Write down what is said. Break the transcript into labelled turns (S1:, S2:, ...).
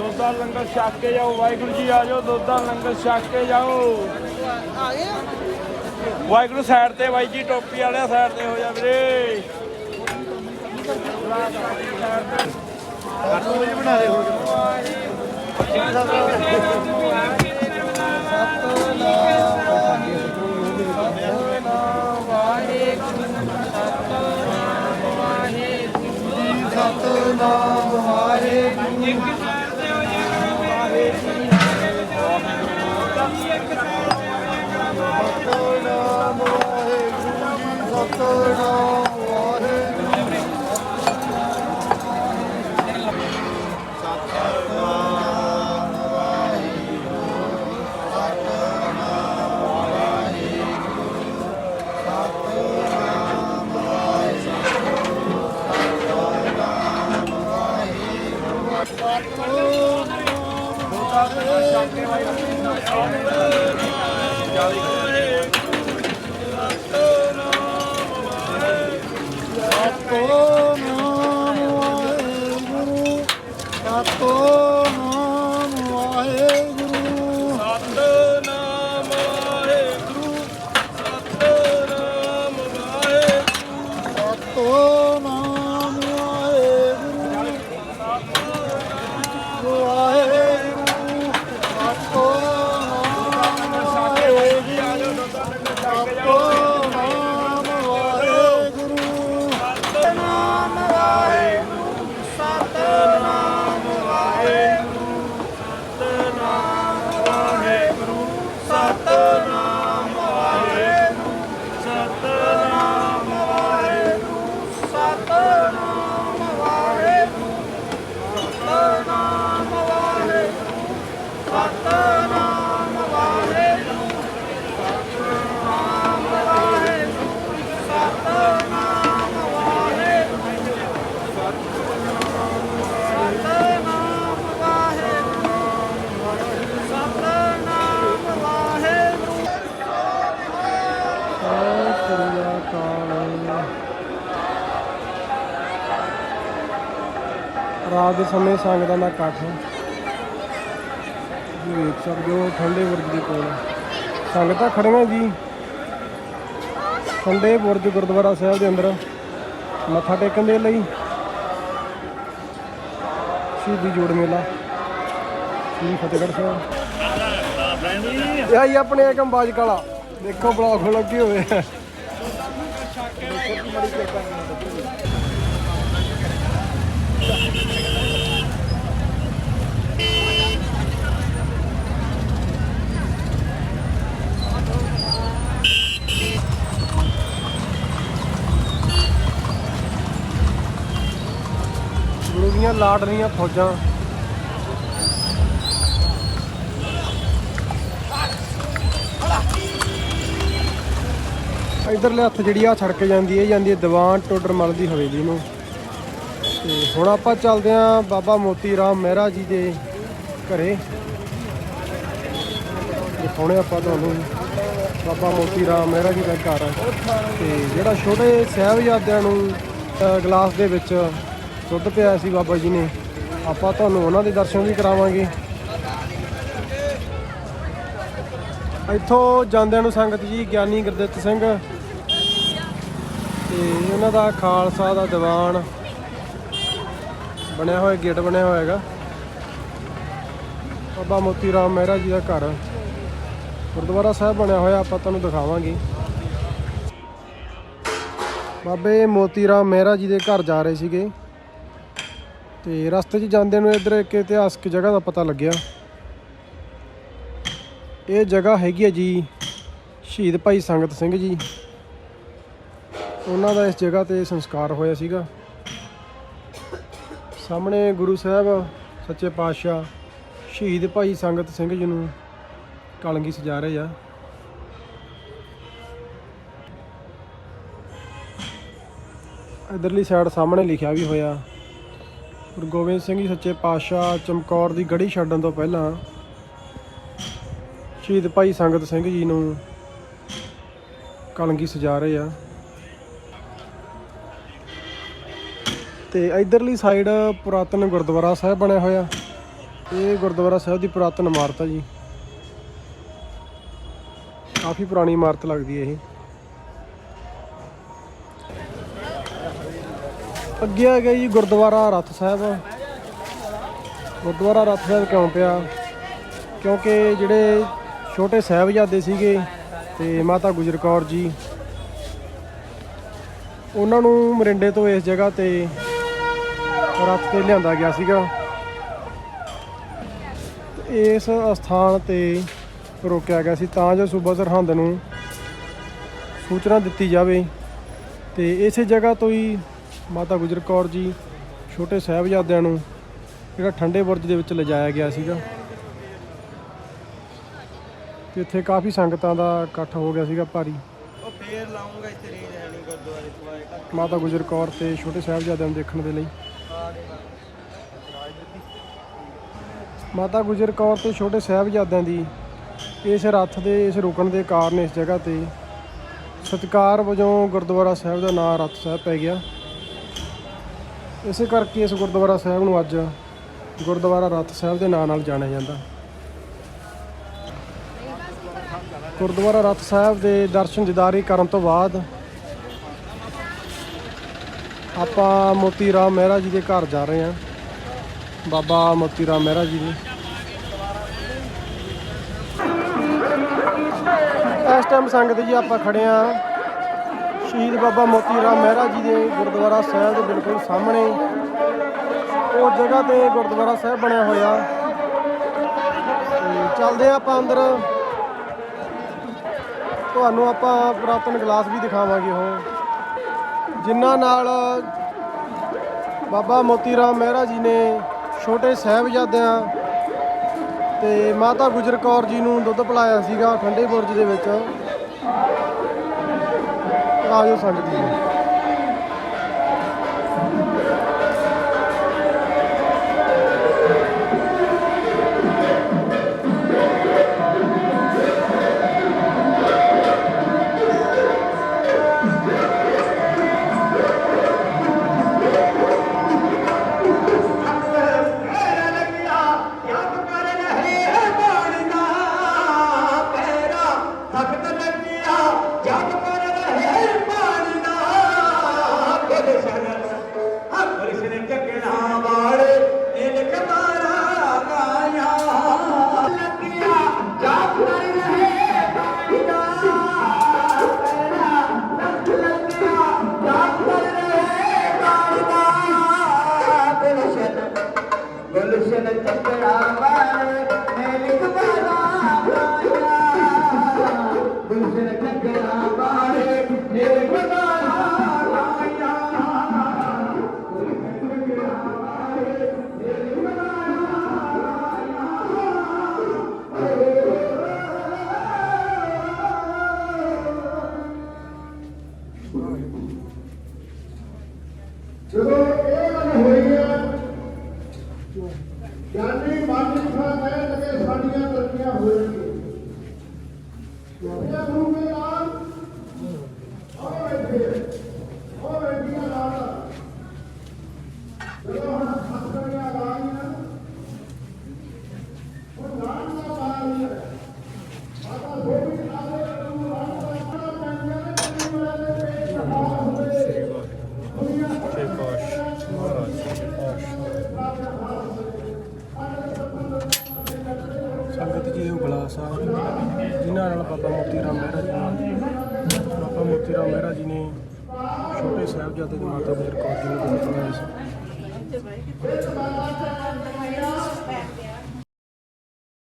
S1: ਦੁੱਧ ਦਾ ਲੰਗਰ ਛਕ ਕੇ ਜਾਓ, ਵਾਹਿਗੁਰੂ ਜੀ ਆ ਜਾਓ, ਦੁੱਧ ਦਾ ਲੰਗਰ ਛਕ ਕੇ ਜਾਓ।
S2: ਆ ਗਏ
S1: ਵਾਹਿਗੁਰੂ ਸਾਈਡ ਤੇ ਬਾਈ ਜੀ, ਟੋਪੀ ਵਾਲਿਆ ਸਾਈਡ ਤੇ ਹੋ ਜਾ ਵੀਰੇ।
S2: ਸਤਨਾਮ, ਵਾਹਿਗੁਰੂ Lord.
S3: ਰਾਤ ਦੇ ਸਮੇਂ ਸੰਗਤਾਂ ਦਾ ਇਕੱਠ ਜੀ ਵੇਖ ਸਕਦੇ ਹੋ, ਠੰਡੇ ਬੁਰਜ ਦੇ ਕੋਲ। ਸੰਗਤਾਂ ਖੜੀਆਂ ਜੀ। ਠੰਡੇ ਬੁਰਜ ਗੁਰਦੁਆਰਾ ਸਾਹਿਬ ਦੇ ਅੰਦਰ ਮੱਥਾ ਟੇਕਣ ਦੇ ਲਈ ਸ਼ਹੀਦੀ ਜੋੜ ਮੇਲਾ, ਸ਼੍ਰੀ ਫਤਿਹਗੜ੍ਹ ਸਾਹਿਬ। ਇਹ ਆਪਣੇ ਏਕਮ ਬਾਜ ਕਾਲਾ। ਦੇਖੋ ਬਲੌਗ ਲੱਗੇ ਹੋਏ ਆ ਗੁਰੂ ਦੀਆਂ ਲਾਡਲੀਆਂ ਫੌਜਾਂ। ਇਧਰਲੇ ਹੱਥ ਜਿਹੜੀ ਆ ਛੜਕ ਜਾਂਦੀ ਹੈ ਇਹ ਜਾਂਦੀ ਹੈ ਦੀਵਾਨ ਟੋਡਰ ਮਲ ਦੀ ਹਵੇਲੀ ਨੂੰ। ਤੇ ਹੁਣ ਆਪਾਂ ਚੱਲਦੇ ਆਂ ਬਾਬਾ ਮੋਤੀ ਰਾਮ ਮਹਿਰਾ ਜੀ ਦੇ ਘਰੇ। ਦਿਖਾਉਣੇ ਆਪਾਂ ਤੁਹਾਨੂੰ ਬਾਬਾ ਮੋਤੀ ਰਾਮ ਮਹਿਰਾ ਜੀ ਦਾ ਘਰ। ਤੇ ਜਿਹੜਾ ਛੋਟੇ ਸਾਹਿਬਜ਼ਾਦਿਆਂ ਨੂੰ ਗਲਾਸ ਦੇ ਵਿੱਚ ਦੁੱਧ ਪਿਆ ਸੀ ਬਾਬਾ ਜੀ ਨੇ। ਆਪਾਂ ਤੁਹਾਨੂੰ ਉਹਨਾਂ ਦੇ ਦਰਸ਼ਨ ਵੀ ਕਰਾਵਾਂਗੇ। ਇੱਥੋਂ ਜਾਂਦਿਆਂ ਨੂੰ ਸੰਗਤ ਜੀ ਗਿਆਨੀ ਗੁਰਦਿੱਤ ਸਿੰਘ ਤੇ ਉਹਨਾਂ ਦਾ ਖਾਲਸਾ ਦਾ ਦੀਵਾਨ ਬਣਿਆ ਹੋਇਆ, ਗੇਟ ਬਣਿਆ ਹੋਇਆ ਹੈਗਾ। ਬਾਬਾ ਮੋਤੀ ਰਾਮ ਮਹਿਰਾ ਜੀ ਦਾ ਘਰ, ਗੁਰਦੁਆਰਾ ਸਾਹਿਬ ਬਣਿਆ ਹੋਇਆ, ਆਪਾਂ ਤੁਹਾਨੂੰ ਦਿਖਾਵਾਂਗੇ। ਬਾਬੇ ਮੋਤੀ ਰਾਮ ਮਹਿਰਾ ਜੀ ਦੇ ਘਰ ਜਾ ਰਹੇ ਸੀਗੇ। ਤੇ ਰਸਤੇ 'ਚ ਜਾਂਦੇ ਨੂੰ ਇੱਧਰ ਇੱਕ ਇਤਿਹਾਸਕ ਜਗ੍ਹਾ ਦਾ ਪਤਾ ਲੱਗਿਆ। ਇਹ ਜਗ੍ਹਾ ਹੈਗੀ ਹੈ ਜੀ ਸ਼ਹੀਦ ਭਾਈ ਸੰਗਤ ਸਿੰਘ ਜੀ। ਉਹਨਾਂ ਦਾ ਇਸ ਜਗ੍ਹਾ ਤੇ ਸੰਸਕਾਰ ਹੋਇਆ ਸੀਗਾ। ਸਾਹਮਣੇ ਗੁਰੂ ਸਾਹਿਬ, ਸੱਚੇ ਪਾਤਸ਼ਾਹ, ਸ਼ਹੀਦ ਭਾਈ ਸੰਗਤ ਸਿੰਘ ਜੀ ਨੂੰ ਕਲਗੀ ਸਜਾ ਰਹੇ ਆ। ਇਧਰਲੀ ਸਾਈਡ ਸਾਹਮਣੇ ਲਿਖਿਆ ਵੀ ਹੋਇਆ ਗੁਰੂ ਗੋਬਿੰਦ ਸਿੰਘ ਜੀ ਸੱਚੇ ਪਾਤਸ਼ਾਹ ਚਮਕੌਰ ਦੀ ਗੜੀ ਛੱਡਣ ਤੋਂ ਪਹਿਲਾਂ ਸ਼ਹੀਦ ਭਾਈ ਸੰਗਤ ਸਿੰਘ ਜੀ ਨੂੰ ਕਲਗੀ ਸਜਾ ਰਹੇ ਆ। ਤੇ ਇਧਰਲੀ ਸਾਈਡ ਪੁਰਾਤਨ ਗੁਰਦੁਆਰਾ ਸਾਹਿਬ ਬਣਿਆ ਹੋਇਆ। ਇਹ ਗੁਰਦੁਆਰਾ ਸਾਹਿਬ ਦੀ ਪੁਰਾਤਨ ਇਮਾਰਤ ਆ ਜੀ। ਕਾਫੀ ਪੁਰਾਣੀ ਇਮਾਰਤ ਲੱਗਦੀ ਹੈ ਇਹ। ਅੱਗੇ ਆ ਗਿਆ ਜੀ ਗੁਰਦੁਆਰਾ ਰਥ ਸਾਹਿਬ। ਗੁਰਦੁਆਰਾ ਰਥ ਸਾਹਿਬ ਕਿਉਂ ਪਿਆ? ਕਿਉਂਕਿ ਜਿਹੜੇ ਛੋਟੇ ਸਾਹਿਬਜ਼ਾਦੇ ਸੀਗੇ ਤੇ ਮਾਤਾ ਗੁਜਰ ਕੌਰ ਜੀ, ਉਹਨਾਂ ਨੂੰ ਮਰਿੰਡੇ ਤੋਂ ਇਸ ਜਗ੍ਹਾ ਤੇ ਰੱਥ ਤੇ ਲਿਆਂਦਾ ਗਿਆ ਸੀਗਾ। ਇਸ ਸਥਾਨ ਤੇ ਰੋਕਿਆ ਗਿਆ ਸੀ ਤਾਂ ਜੋ ਸੂਬਾ ਸਰਹੰਦ ਨੂੰ ਸੂਚਨਾ ਦਿੱਤੀ ਜਾਵੇ। ਤੇ ਇਸੇ ਜਗ੍ਹਾ ਤੋਂ ਹੀ ਮਾਤਾ ਗੁਜਰ ਕੌਰ ਜੀ ਛੋਟੇ ਸਾਹਿਬਜ਼ਾਦਿਆਂ ਨੂੰ ਜਿਹੜਾ ਠੰਡੇ ਬੁਰਜ ਦੇ ਵਿੱਚ ਲਿਜਾਇਆ ਗਿਆ ਸੀਗਾ। ਤੇ ਇੱਥੇ ਕਾਫੀ ਸੰਗਤਾਂ ਦਾ ਇਕੱਠ ਹੋ ਗਿਆ ਸੀਗਾ ਭਾਰੀ।
S2: ਉਹ ਫੇਰ ਲਾਉਂਗਾ ਇੱਥੇ ਨਹੀਂ ਰਹਿਣੀ ਗੁਰਦੁਆਰੇ ਤੋਂ ਆਏ ਘਰ
S3: ਮਾਤਾ ਗੁਜਰ ਕੌਰ ਤੇ ਛੋਟੇ ਸਾਹਿਬਜ਼ਾਦਿਆਂ ਨੂੰ ਦੇਖਣ ਦੇ ਲਈ। ਮਾਤਾ ਗੁਜਰ ਕੌਰ ਤੇ ਛੋਟੇ ਸਾਹਿਬਜ਼ਾਦਿਆਂ ਦੀ ਇਸ ਰੱਥ ਦੇ ਇਸ ਰੁਕਣ ਦੇ ਕਾਰਨ ਇਸ ਜਗ੍ਹਾ ਤੇ ਸਤਿਕਾਰ ਵਜੋਂ ਗੁਰਦੁਆਰਾ ਸਾਹਿਬ ਦਾ ਨਾਮ ਰੱਥ ਸਾਹਿਬ ਪੈ ਗਿਆ। ਇਸੇ ਕਰਕੇ ਇਸ ਗੁਰਦੁਆਰਾ ਸਾਹਿਬ ਨੂੰ ਅੱਜ ਗੁਰਦੁਆਰਾ ਰੱਥ ਸਾਹਿਬ ਦੇ ਨਾਂ ਨਾਲ ਜਾਣਿਆ ਜਾਂਦਾ। ਗੁਰਦੁਆਰਾ ਰੱਥ ਸਾਹਿਬ ਦੇ ਦਰਸ਼ਨ ਦਿਦਾਰੀ ਕਰਨ ਤੋਂ ਬਾਅਦ ਆਪਾਂ ਮੋਤੀ ਰਾਮ ਮਹਿਰਾ ਜੀ ਦੇ ਘਰ ਜਾ ਰਹੇ ਹਾਂ। ਬਾਬਾ ਮੋਤੀ ਰਾਮ ਮਹਿਰਾ ਜੀ ਦੇ। ਇਸ ਟਾਈਮ ਸੰਗਤ ਜੀ ਆਪਾਂ ਖੜੇ ਆ ਸ਼ਹੀਦ ਬਾਬਾ ਮੋਤੀ ਰਾਮ ਮਹਿਰਾ ਜੀ ਦੇ ਗੁਰਦੁਆਰਾ ਸਾਹਿਬ ਦੇ ਬਿਲਕੁਲ ਸਾਹਮਣੇ ਉਹ ਜਗ੍ਹਾ ਤੇ ਗੁਰਦੁਆਰਾ ਸਾਹਿਬ ਬਣਿਆ ਹੋਇਆ। ਤੇ ਚੱਲਦੇ ਆ ਆਪਾਂ ਅੰਦਰ। ਤੁਹਾਨੂੰ ਆਪਾਂ ਪੁਰਾਤਨ ਗਲਾਸ ਵੀ ਦਿਖਾਵਾਂਗੇ ਉਹ। ਜਿਨ੍ਹਾਂ ਨਾਲ ਬਾਬਾ ਮੋਤੀ ਰਾਮ ਮਹਿਰਾ ਜੀ ਨੇ ਛੋਟੇ ਸਾਹਿਬਜ਼ਾਦਿਆਂ ਤੇ ਮਾਤਾ ਗੁਜਰ ਕੌਰ ਜੀ ਨੂੰ ਦੁੱਧ ਪਿਲਾਇਆ ਸੀਗਾ ਖੰਡੇ ਬੁਰਜ ਦੇ ਵਿੱਚ। ਆਜੋ ਸੰਗਤ ਜੀ।
S2: ਗੁਲਸ਼ਨ
S4: ਜਦੋਂ ਇਹ ਗੱਲ ਹੋਈ ਹੈ ਗਿਆਨੀ ਮਾਨਿਕਾ ਕਹਿ ਲਗੇ ਸਾਡੀਆਂ ਗਲਤੀਆਂ ਹੋਣਗੀਆਂ ਇਹ ਗੁਰੂ ਦੇ ਨਾਲ ਆਓ ਇੱਥੇ ਆਓ ਇੱਥੇ ਨਾਲ। ਜਦੋਂ
S3: ਇਹ ਗਲਾਸ ਆ ਜਿਨ੍ਹਾਂ ਨਾਲ ਬਾਬਾ ਮੋਤੀ ਰਾਮ ਮਹਿਰਾ ਜੀ ਬਾਬਾ ਮੋਤੀ ਰਾਮ ਮਹਿਰਾ ਜੀ ਨੇ ਛੋਟੇ ਸਾਹਿਬਜ਼ਾਦੇ ਦੇ ਮਾਤਾ ਗੁਜਰ ਕੌਰ ਜੀ ਨੂੰ ਦੁੱਧ ਸੀ।